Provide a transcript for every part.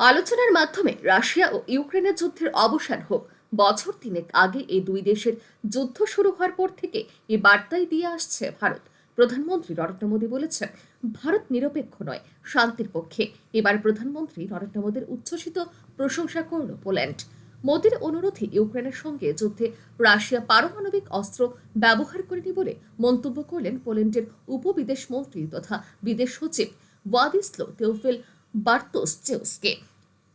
আলোচনার মাধ্যমে রাশিয়া ও ইউক্রেনের যুদ্ধের অবসান হোক, বছর তিনেক আগে এই দুই দেশের যুদ্ধ শুরু হওয়ার পর থেকে এই বার্তাই দিয়ে আসছে ভারত। প্রধানমন্ত্রী নরেন্দ্র মোদী বলেছেন, ভারত নিরপেক্ষ নয়, শান্তির পক্ষে। এবার প্রধানমন্ত্রী নরেন্দ্র মোদীর উচ্ছ্বসিত প্রশংসা করল পোল্যান্ড। মোদীর অনুরোধে ইউক্রেনের সঙ্গে যুদ্ধে রাশিয়া পারমাণবিক অস্ত্র ব্যবহার করেনি বলে মন্তব্য করলেন পোল্যান্ডের উপবিদেশ মন্ত্রী তথা বিদেশ সচিব ওয়াদিস্লো তেওফিল বার্তোসচেউসকে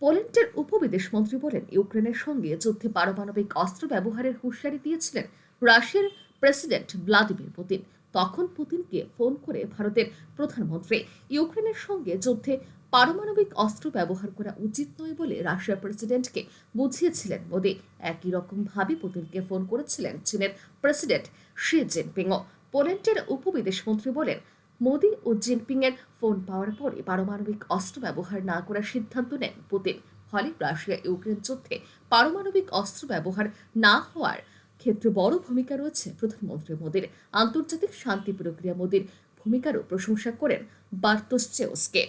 পোল্যান্ডের উপবিদেশ মন্ত্রী বলেন, ইউক্রেনের সঙ্গে যুদ্ধে পারমাণবিক অস্ত্র ব্যবহারের হুঁশিয়ারি দিয়েছিলেন রাশিয়ার প্রেসিডেন্ট ভ্লাদিমির পুতিন। তখন পুতিনকে ফোন করে ভারতের প্রধানমন্ত্রী, ইউক্রেনের সঙ্গে যুদ্ধে পারমাণবিক অস্ত্র ব্যবহার করা উচিত নয় বলে রাশিয়ার প্রেসিডেন্টকে বুঝিয়েছিলেন মোদী। একই রকম ভাবে পুতিনকে ফোন করেছিলেন চীনের প্রেসিডেন্ট শি জিনপিংও। পোল্যান্ডের উপবিদেশ মন্ত্রী বলেন মোদী ও জিনপিং এর ফোন পাওয়ার পরে পারমাণবিক অস্ত্র ব্যবহার না করার সিদ্ধান্ত নেন পুতিন। ফলে রাশিয়া ইউক্রেন যুদ্ধে পারমাণবিক অস্ত্র ব্যবহার না হওয়ার ক্ষেত্রে বড় ভূমিকা রয়েছে প্রধানমন্ত্রী মোদীর। আন্তর্জাতিক শান্তি প্রক্রিয়া মোদীর ভূমিকারও প্রশংসা করেন বার্তোসচেউসকে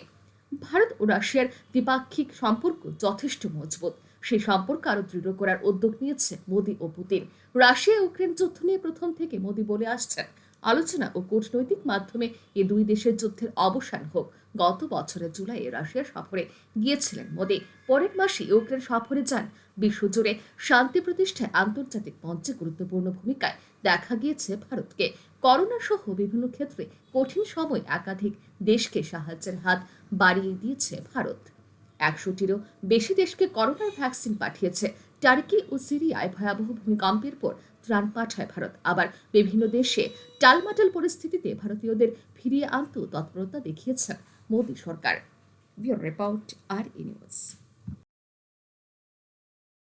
ভারত ও রাশিয়ার দ্বিপাক্ষিক সম্পর্ক যথেষ্ট মজবুত। সেই সম্পর্ক আরও দৃঢ় করার উদ্যোগ নিয়েছে মোদী ও পুতিন। রাশিয়া ইউক্রেন যুদ্ধ নিয়ে প্রথম থেকে মোদী বলে আসছেন আলোচনা ও কূটনৈতিক মাধ্যমে এ দুই দেশের যুদ্ধের অবসান হোক। গত বছরের জুলাইয়ে রাশিয়া সফরে গিয়েছিলেন মোদী। পরের মাসে ইউক্রেন সফরে যান। বিশ্বজুড়ে শান্তি প্রতিষ্ঠায় আন্তর্জাতিক মঞ্চে গুরুত্বপূর্ণ ভূমিকায় দেখা গিয়েছে ভারতকে। করোনা সহ বিভিন্ন ক্ষেত্রে কঠিন সময় একাধিক দেশকে সাহায্যের হাত বাড়িয়ে দিয়েছে ভারত। একশোটিরও বেশি দেশকে করোনার ভ্যাকসিন পাঠিয়েছে। টার্কি ও সিরিয়ায় ভয়াবহ ভূমিকম্পের পর ত্রাণ পাঠায় ভারত। আবার বিভিন্ন দেশে টালমাটাল পরিস্থিতিতে ভারতীয়দের ফিরিয়ে আনতেও তৎপরতা দেখিয়েছেন মোদী সরকার। রিপোর্ট আর নিউজ।